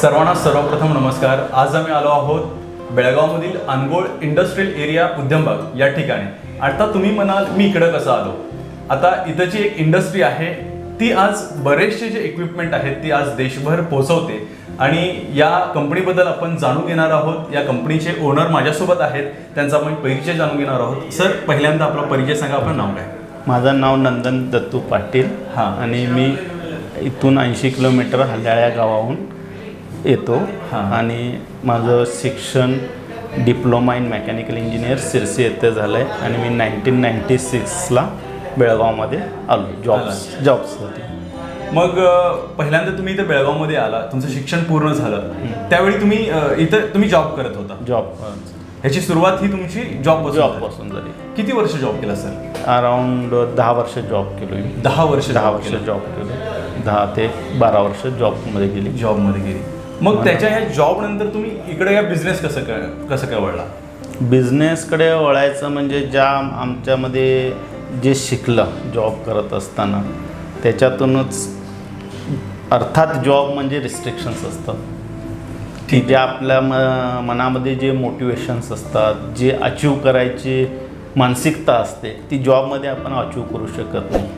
सर्वांना सर्वप्रथम नमस्कार. आज आम्ही आलो आहोत बेळगावमधील अनगोळ इंडस्ट्रियल एरिया उद्यम भाग या ठिकाणी. आता तुम्ही म्हणाल मी इकडं कसं आलो? आता इथं जी एक इंडस्ट्री आहे ती आज बरेचसे जे इक्विपमेंट आहेत ती आज देशभर पोहोचवते. आणि या कंपनीबद्दल आपण जाणून घेणार आहोत. या कंपनीचे ओनर माझ्यासोबत आहेत. त्यांचा आपण परिचय जाणून घेणार आहोत. सर पहिल्यांदा आपला परिचय सांगा आपलं नाव काय? माझं नाव नंदन दत्तू पाटील. हां. आणि मी इथून ऐंशी किलोमीटर हल्ल्याळ्या गावाहून येतो. हां. आणि माझं शिक्षण diploma in mechanical engineer Sirsi येथे झालं आहे आणि मी नाईन्टीन नाईन्टी सिक्सला बेळगावमध्ये आलो जॉब्स जॉब्ससाठी. मग पहिल्यांदा तुम्ही इथं बेळगावमध्ये आला तुमचं शिक्षण पूर्ण झालं. त्यावेळी तुम्ही इथं तुम्ही जॉब करत होता. जॉब. ह्याची सुरुवात ही तुमची जॉब जॉबपासून झाली. किती वर्ष जॉब केला सर? अराऊंड दहा वर्ष जॉब केलो मी. दहा वर्ष दहा वर्ष. जॉब केलो. दहा ते बारा वर्ष जॉबमध्ये गेली. जॉबमध्ये गेली. मग त्याच्या ह्या जॉब नंतर तुम्ही इकडे या बिझनेस कसं काय कसं काय वळला? बिझनेसकडे वळायचं म्हणजे ज्या आमच्यामध्ये जे शिकलं जॉब करत असताना त्याच्यातूनच अर्थात जॉब म्हणजे रिस्ट्रिक्शन्स असतात. की जे आपल्या म मनामध्ये जे मोटिवेशन्स असतात जे अचीव करायची मानसिकता असते ती जॉबमध्ये आपण अचीव करू शकत नाही.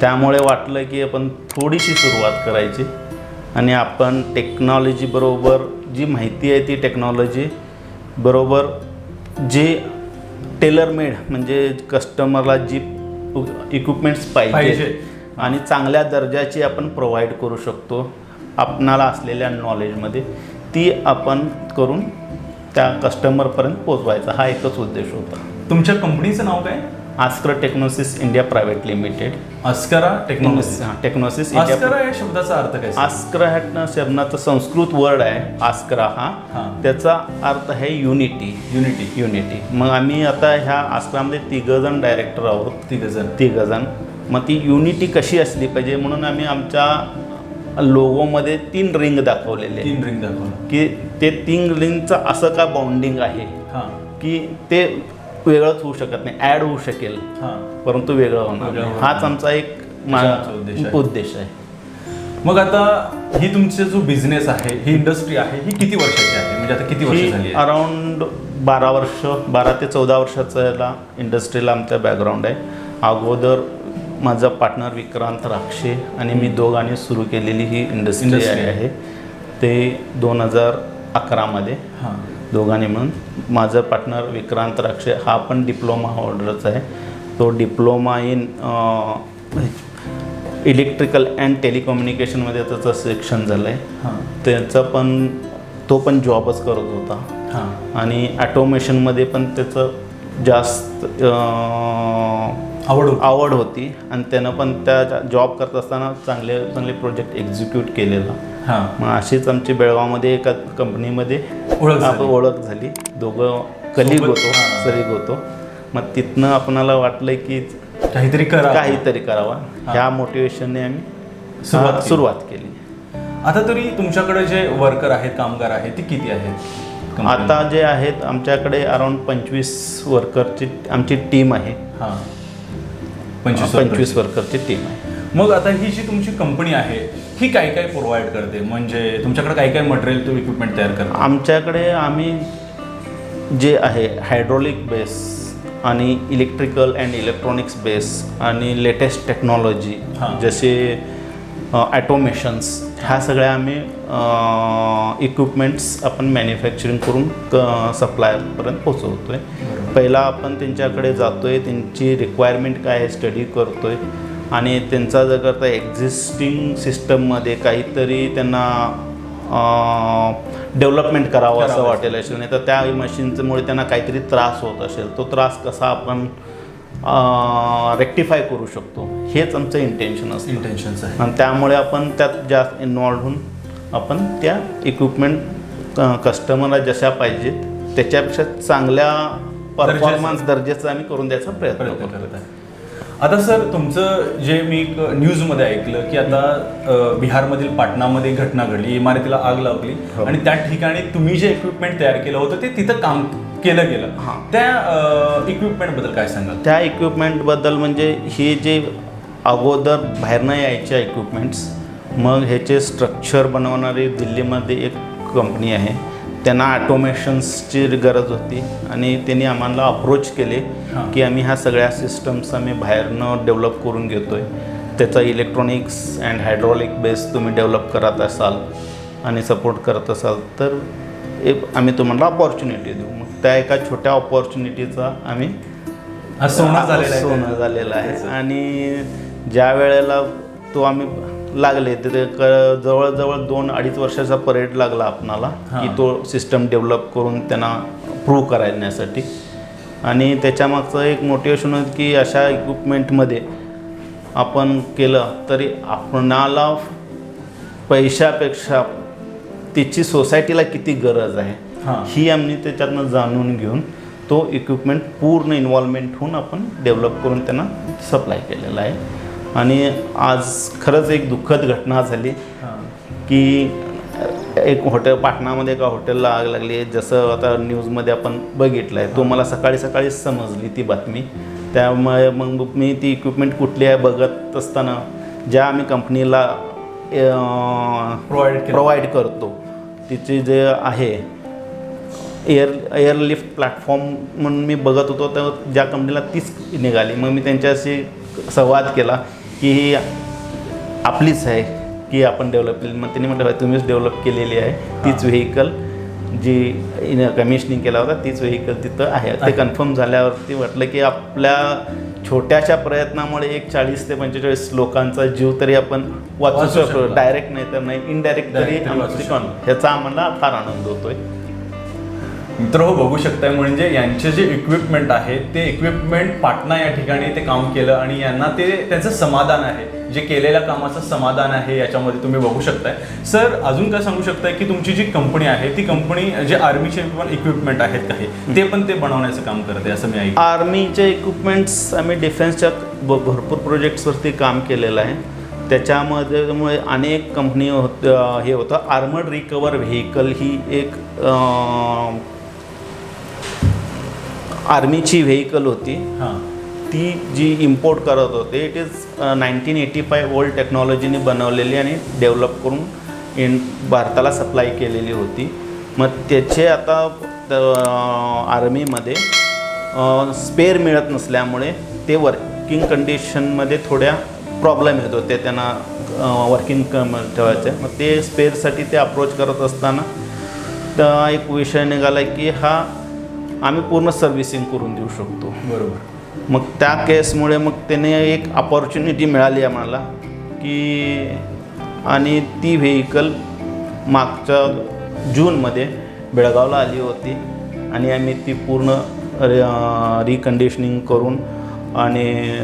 त्यामुळे वाटलं की आपण थोडीशी सुरुवात करायची. आणि आपण टेक्नॉलॉजीबरोबर जी माहिती आहे ती टेक्नॉलॉजी बरोबर जे टेलरमेड म्हणजे कस्टमरला जी इक्विपमेंट्स पाहिजे. आणि चांगल्या दर्जाची आपण प्रोव्हाइड करू शकतो आपणाला असलेल्या नॉलेजमध्ये ती आपण करून त्या कस्टमरपर्यंत पोचवायचा हा एकच उद्देश होता तुमच्या कंपनीचं नाव काय Askar Technosys India private limited. Askara technology हां टेक्नोसिस इंडिया अस्करा या शब्दाचा अर्थ काय? आस्क्रा ह्या शब्दाचा संस्कृत वर्ड आहे आस्क्रा हा. हां. त्याचा अर्थ आहे युनिटी युनिटी युनिटी मग आम्ही आता ह्या आस्क्रामध्ये तिघजण डायरेक्टर आहोत. तिघ जण तिघजण. मग ती युनिटी कशी असली पाहिजे म्हणून आम्ही आमच्या लोगोमध्ये तीन रिंग दाखवलेले. तीन रिंग दाखवलं. की ते तीन रिंगचं असं का बाउंडिंग आहे? हां. की ते वेगळंच होऊ शकत नाही. ॲड होऊ शकेल. हां. परंतु वेगळं होणार हाच आमचा एक उद्देश आहे. उद्देश आहे. मग आता ही तुमचा जो बिझनेस आहे ही इंडस्ट्री आहे ही किती वर्षाची आहे? म्हणजे आता किती वर्ष झाली आहे? अराऊंड बारा वर्ष बारा ते चौदा वर्षाचा याला इंडस्ट्रीला आमचा बॅकग्राऊंड आहे. अगोदर माझा पार्टनर विक्रांत राक्षे आणि मी दोघांनी सुरू केलेली ही इंडस्ट्री. आहे. ते दोन हजार अकरामध्ये हां. दोघांनी म्हणून माझं पार्टनर विक्रांत राक्षे हा पण डिप्लोमा होल्डरच आहे. तो डिप्लोमा इन इलेक्ट्रिकल अँड टेलिकम्युनिकेशनमध्ये त्याचं शिक्षण झालं आहे हां. त्याचा पण तो पण जॉबच करत होता. हां. आणि ॲटोमेशनमध्ये पण त्याचं जास्त आवड होती. आवड होती आणि त्यानं पण त्या जॉब करत असताना चांगले चांगले प्रोजेक्ट एक्झिक्यूट केलेला. हां. मग अशीच आमची बेळगावमध्ये एका कंपनीमध्ये ओळख आपण झाली. ओळख झाली. दोघं कलिग होतो. सरीग होतो. मग तिथनं आपणाला वाटलं की काहीतरी करा काहीतरी करावा. ह्या मोटिवेशनने आम्ही सुरुवात केली. सुरुवात केली. आता तरी तुमच्याकडे जे वर्कर आहेत कामगार आहेत ते किती आहेत? आता जे आहेत आमच्याकडे अराऊंड पंचवीस वर्करची आमची टीम आहे. हां. पंचवीस पंचवीस वर्कर. वर्करची टीम आहे मग आता ही जी तुमची कंपनी आहे ही काय काय प्रोव्हाइड करते म्हणजे तुमच्याकडे काय काय मटेरियल तो इक्विपमेंट तयार करता आमच्याकडे आम्ही जे आहे हायड्रॉलिक बेस आणि इलेक्ट्रिकल अँड इलेक्ट्रॉनिक्स बेस आणि लेटेस्ट टेक्नॉलॉजी. जसे ॲटोमेशन्स ह्या सगळ्या आम्ही इक्विपमेंट्स आपण मॅन्युफॅक्चरिंग करून क सप्लायरपर्यंत पोचवतो आहे. पहिला आपण त्यांच्याकडे जातो आहे त्यांची रिक्वायरमेंट काय आहे स्टडी करतो आहे आणि त्यांचा जर करता एक्झिस्टिंग सिस्टममध्ये काहीतरी त्यांना डेव्हलपमेंट करावं असं. वाटेल असेल. नाही तर त्या मशीनमुळे त्यांना काहीतरी त्रास होत असेल. तो त्रास कसा आपण रेक्टिफाय करू शकतो? हेच आमचं इंटेन्शन असतं. इंटेन्शन्स आहे. आणि त्यामुळे आपण त्यात जास्त इन्वॉल्व होऊन आपण त्या इक्विपमेंट कस्टमरला जशा पाहिजेत त्याच्यापेक्षा चांगल्या परफॉर्मन्स दर्जाचं. आम्ही करून द्यायचा प्रयत्न प्रयत्न करतो. आहे. आता सर तुमचं जे मी एक न्यूजमध्ये ऐकलं की आता बिहारमधील पाटणामध्ये घटना घडली इमारतीला आग लागली हो. आणि त्या ठिकाणी तुम्ही जे इक्विपमेंट तयार केलं होतं ते तिथं काम केलं गेलं. हां. त्या इक्विपमेंटबद्दल काय सांगाल? त्या इक्विपमेंटबद्दल म्हणजे हे जे अगोदर बाहेरनं यायच्या इक्विपमेंट्स मग ह्याचे स्ट्रक्चर बनवणारी दिल्लीमध्ये एक कंपनी आहे. त्यांना ॲटोमेशन्सची गरज होती आणि त्यांनी आम्हाला अप्रोच केले. की आम्ही ह्या सगळ्या सिस्टम्स आम्ही बाहेरनं डेव्हलप करून घेतो आहे त्याचा इलेक्ट्रॉनिक्स अँड हायड्रॉलिक बेस तुम्ही डेव्हलप करत असाल आणि सपोर्ट करत असाल तर एक आम्ही तुम्हाला अपॉर्च्युनिटी देऊ. मग त्या एका छोट्या अपॉर्च्युनिटीचा आम्ही सोनं झालेलं आहे. आणि ज्या वेळेला तो आम्ही लागले तर ते क- जवळजवळ दोन अडीच वर्षाचा परेड लागला आपणाला की. तो सिस्टम डेव्हलप करून त्यांना प्रूव्ह करण्यासाठी आणि त्याच्यामागचं एक मोटिवेशन होतं की अशा इक्विपमेंटमध्ये आपण केलं तरी आपणाला पैशापेक्षा तिची सोसायटीला किती गरज आहे हां. ही आम्ही त्याच्यातनं जाणून घेऊन तो इक्विपमेंट पूर्ण इन्व्हॉल्वमेंट होऊन आपण डेव्हलप करून त्यांना सप्लाय केलेला आहे आणि आज खरंच एक दुःखद घटना झाली. की एक हॉटेल पाटणामध्ये एका हॉटेलला आग लागली. आहे जसं आता न्यूजमध्ये आपण बघितलं आहे तो मला सकाळी सकाळीच समजली ती बातमी. त्यामुळे मग मी ती इक्विपमेंट कुठली आहे बघत असताना ज्या आम्ही कंपनीला केलं. प्रोव्हाइड करतो तिचे जे आहे एअर एअरलिफ्ट प्लॅटफॉर्म म्हणून मी बघत होतो. तर ज्या कंपनीला तीच निघाली. मग मी त्यांच्याशी संवाद केला. की ही आपलीच आहे की आपण डेव्हलप केली मग त्यांनी म्हटलं "भाई, तुम्हीच डेव्हलप केलेली आहे. तीच व्हेकल जी कमिशनिंग केला होता तीच व्हेकल तिथं आहे. ते. कन्फर्म झाल्यावरती वाटलं की आपल्या छोट्याशा प्रयत्नामुळे एक चाळीस ते पंचेचाळीस लोकांचा जीव तरी आपण वाचू शकतो. डायरेक्ट नाही तर नाही इनडायरेक्ट तरी ह्याचा आम्हाला फार आनंद होतोय. मित्र हो बघू शकताय. म्हणजे यांचे जे इक्विपमेंट आहे ते इक्विपमेंट पाटणा या ठिकाणी ते काम केलं आणि यांना ते त्यांचं समाधान आहे. जे केलेल्या कामाचं समाधान आहे याच्यामध्ये तुम्ही बघू शकताय. सर अजून काय सांगू शकताय की तुमची जी कंपनी आहे ती कंपनी जे आर्मीचे पण इक्विपमेंट आहेत काही ते पण ते बनवण्याचं काम करते असं मी ऐकलं आर्मीचे इक्विपमेंट्स आम्ही डिफेन्सच्या ब- भरपूर प्रोजेक्ट्सवरती काम केलेलं आहे. त्याच्यामध्ये अनेक कंपनी होत हे होतं. आर्मड रिकवर व्हेकल ही एक आर्मीची व्हेकल होती. हां. ती जी इम्पोर्ट करत होते it is nineteen eighty five old टेक्नॉलॉजीने बनवलेली आणि डेव्हलप करून इन भारताला सप्लाय केलेली होती. मग त्याचे आता आर्मीमध्ये स्पेअर मिळत नसल्यामुळे ते वर्किंग कंडिशनमध्ये थोड्या प्रॉब्लेम येत होते त्यांना वर्किंग कम ठेवायचे. मग ते स्पेअरसाठी ते अप्रोच करत असताना तर एक विषय निघाला की हा आम्ही पूर्ण सर्व्हिसिंग करून देऊ शकतो. बरोबर. मग त्या केसमुळे मग त्याने एक अपॉर्च्युनिटी मिळाली आम्हाला की आणि ती व्हेकल मागच्या जूनमध्ये बेळगावला आली होती आणि आम्ही ती पूर्ण रि रिकंडिशनिंग करून आणि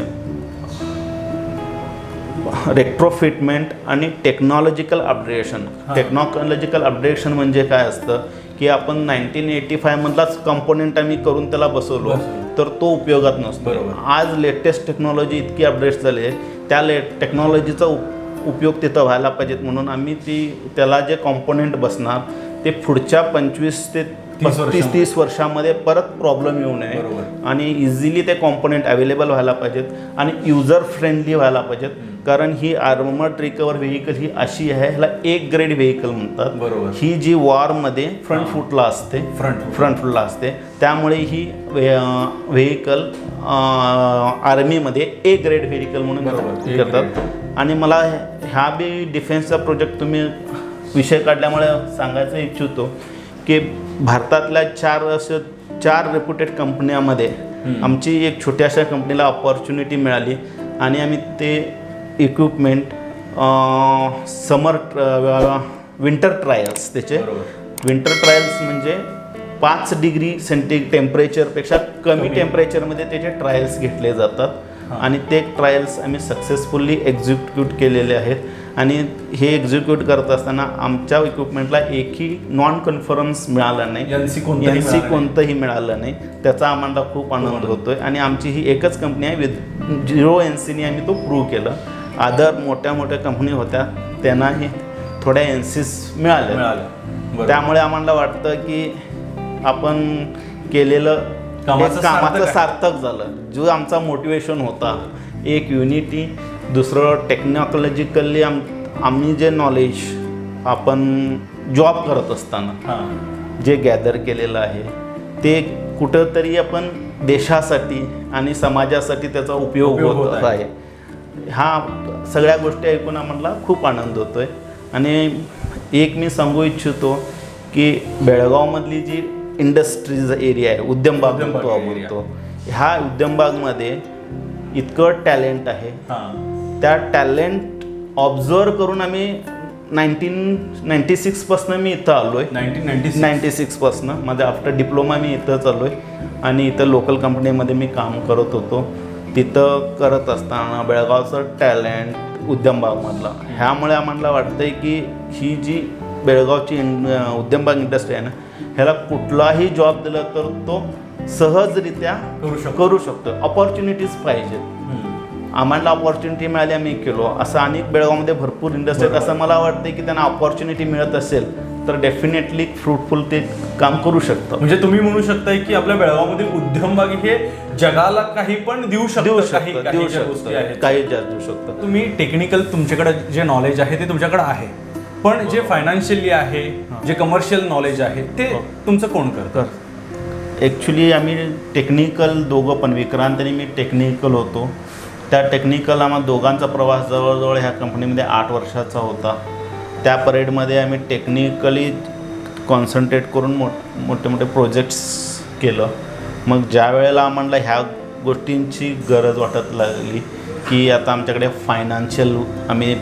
रेट्रोफिटमेंट आणि टेक्नॉलॉजिकल अपग्रेडेशन हां. टेक्नॉलॉजिकल अपग्रेडेशन म्हणजे काय असतं? की आपण नाईन्टीन एटी फायमधलाच कंपोनेंट आम्ही करून त्याला बसवलो. तर तो उपयोगात नसतो. आज लेटेस्ट टेक्नॉलॉजी इतकी अपडेट झाली आहे त्या ले टेक्नॉलॉजीचा उप उपयोग तिथं व्हायला पाहिजेत म्हणून आम्ही ती त्याला जे कॉम्पोनेंट बसणार ते पुढच्या पंचवीस ते तीस. तीस वर्षामध्ये परत प्रॉब्लेम येऊ नये. आणि इझिली ते कॉम्पोनेंट अवेलेबल व्हायला पाहिजेत आणि युजर फ्रेंडली व्हायला पाहिजेत कारण ही आर्मर्ड रिकवर व्हेकल ही अशी आहे ह्याला एक ग्रेड व्हेकल म्हणतात बरोबर. ही जी वॉरमध्ये फ्रंट. फुटला असते foot. फ्रंट फुटला असते त्यामुळे ही व्हेकल आर्मीमध्ये ए ग्रेड व्हेकल म्हणून करतात आणि मला ह्या बी डिफेन्सचा प्रोजेक्ट तुम्ही विषय काढल्यामुळे सांगायचं इच्छितो की भारतातल्या चार असं चार रेप्युटेड कंपन्यामध्ये. आमची एक छोट्याशा कंपनीला अपॉर्च्युनिटी मिळाली आणि आम्ही ते इक्विपमेंट समर विंटर ट्रायल्स त्याचे. विंटर ट्रायल्स म्हणजे पाच डिग्री सेंटी टेम्परेचरपेक्षा कमी. टेम्परेचरमध्ये त्याचे ट्रायल्स घेतले जातात. आणि ते ट्रायल्स आम्ही सक्सेसफुल्ली एक्झिक्यूट केलेले आहेत आणि हे एक्झिक्यूट करत असताना आमच्या इक्विपमेंटला एकही नॉन कन्फरन्स मिळाला नाही. एन सी नाही. कोणतंही मिळालं नाही. त्याचा आम्हाला खूप आनंद होतोय. आणि आमची ही एकच कंपनी आहे विथ झिरो एन सीने आम्ही तो प्रूव्ह केलं. अदर मोठ्या मोठ्या कंपनी होत्या त्यांनाही थोड्या एन सीस मिळाल्या. त्यामुळे आम्हाला वाटतं की आपण केलेलं कामाचं आहे. सार्थक झालं. जो आमचा मोटिवेशन होता एक युनिटी दुसरं टेक्नॉलॉजिकली आम आम्ही जे नॉलेज आपण जॉब करत असताना जे गॅदर केलेलं आहे ते कुठंतरी आपण देशासाठी आणि समाजासाठी त्याचा उपयोग होत आहे. हा सगळ्या गोष्टी ऐकून आम्हाला खूप आनंद होतो आहे आणि एक मी सांगू इच्छितो की बेळगावमधली जी इंडस्ट्रीज एरिया आहे उद्यमबाग म्हणतो आपण area. तो ह्या उद्यमबागमध्ये इतकं टॅलेंट आहे. त्या टॅलेंट ऑब्झर्व करून आम्ही नाईन्टीन नाईन्टी सिक्सपासनं मी इथं आलो आहे नाईन्टीन नाईन्टी नाईन्टी सिक्सपासनं माझं आफ्टर डिप्लोमा मी इथं चाललो आहे आणि इथं लोकल कंपनीमध्ये मी काम करत होतो. तिथं करत असताना बेळगावचं टॅलेंट उद्यमबागमधला ह्यामुळे आम्हाला वाटतं आहे की ही जी बेळगावची इन उद्यमबाग इंडस्ट्री आहे ना ह्याला कुठलाही जॉब दिला तर तो सहजरित्या करू शकतो. करू शकतो. अपॉर्च्युनिटीज पाहिजेत. आम्हाला अपॉर्च्युनिटी मिळाली आम्ही केलो. असं अनेक बेळगावमध्ये भरपूर इंडस्ट्री आहेत. असं मला वाटतं की त्यांना अपॉर्च्युनिटी मिळत असेल तर डेफिनेटली फ्रुटफुल ते काम करू शकतं. म्हणजे तुम्ही म्हणू शकताय की आपल्या बेळगावमधील उद्यमबाग हे जगाला काही पण देऊ शकतो काही शकतं काही देऊ शकतं. काही जास्त देऊ शकतं. तुम्ही टेक्निकल तुमच्याकडे जे नॉलेज आहे ते तुमच्याकडे आहे. पण जे फायनान्शियली आहे जे कमर्शियल नॉलेज आहे ते हो. तुमचं कोण करतं? ॲक्च्युली आम्ही टेक्निकल दोघं पण विक्रांत आणि मी टेक्निकल होतो. त्या टेक्निकल आम्हा दोघांचा प्रवास जवळजवळ ह्या कंपनीमध्ये आठ वर्षाचा होता. त्या परेडमध्ये आम्ही टेक्निकली कॉन्सन्ट्रेट करून मोठ मोठे मोठे प्रोजेक्ट्स केलं. मग ज्या वेळेला आम्हाला ह्या गोष्टींची गरज वाटत लागली की आता आमच्याकडे फायनान्शियल आम्ही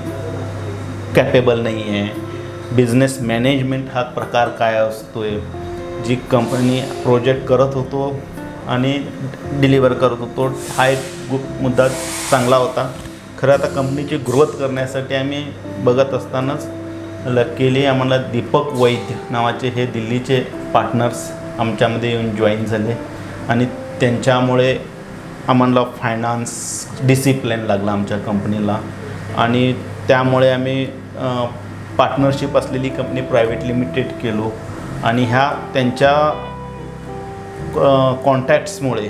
कॅपेबल नाही आहे बिझनेस मॅनेजमेंट हा प्रकार काय असतो आहे जी कंपनी प्रोजेक्ट करत होतो आणि डिलिव्हर करत होतो. हा एक गु मुद्दा चांगला होता. खरं आता कंपनीची ग्रोथ करण्यासाठी आम्ही बघत असतानाच लकीली आम्हाला दीपक वैद्य नावाचे हे दिल्लीचे पार्टनर्स आमच्यामध्ये येऊन जॉईन झाले. आणि त्यांच्यामुळे आम्हाला फायनान्स डिसिप्लिन लागला आमच्या कंपनीला आणि त्यामुळे आम्ही पार्टनरशिप असलेली कंपनी प्रायव्हेट लिमिटेड केलो. आणि ह्या त्यांच्या कॉन्टॅक्ट्समुळे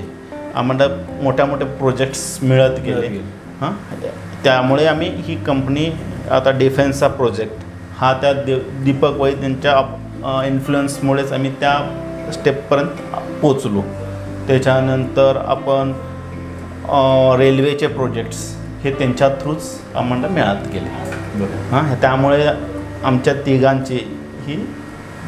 आम्हाला मोठ्या मोठ्या प्रोजेक्ट्स मिळत गेले. हां? त्यामुळे आम्ही ही कंपनी आता डिफेन्सचा प्रोजेक्ट हा त्या दि दीपक वैद यांच्या इन्फ्लुएन्समुळेच आम्ही त्या स्टेपपर्यंत पोचलो त्याच्यानंतर आपण रेल्वेचे प्रोजेक्ट्स हे त्यांच्या थ्रूच आम्हाला मिळत गेले. हां? त्यामुळे आमच्या तिघांची ही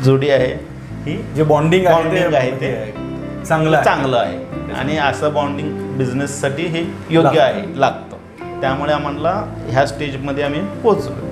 जोडी आहे. ही जे बॉन्डिंग Bonding आहे ते. चांगलं. चांगलं आहे. आणि असं बॉन्डिंग बिझनेससाठी हे योग्य आहे लागतं. त्यामुळे आम्हाला ह्या स्टेजमध्ये आम्ही पोचलो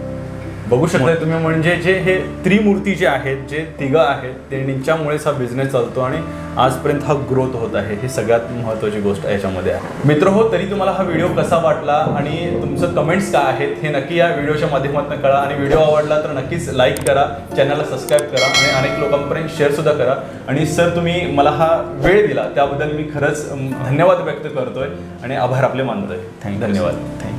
बघू शकता तुम्ही म्हणजे जे हे त्रिमूर्ती जे आहेत जे तिघं आहेत त्यांच्यामुळेच हा बिझनेस चालतो आणि आजपर्यंत हा ग्रोथ होत आहे. ही सगळ्यात महत्त्वाची गोष्ट याच्यामध्ये आहे. मित्र हो तरी तुम्हाला हा व्हिडिओ कसा वाटला आणि तुमचं कमेंट्स काय आहेत हे नक्की या व्हिडिओच्या माध्यमातून कळा. आणि व्हिडिओ आवडला तर नक्कीच लाईक करा चॅनलला सबस्क्राईब करा आणि अनेक लोकांपर्यंत शेअर सुद्धा करा. आणि सर तुम्ही मला हा वेळ दिला त्याबद्दल मी खरंच धन्यवाद व्यक्त करतोय आणि आभार आपले मानतोय. थँक्यू धन्यवाद. थँक्यू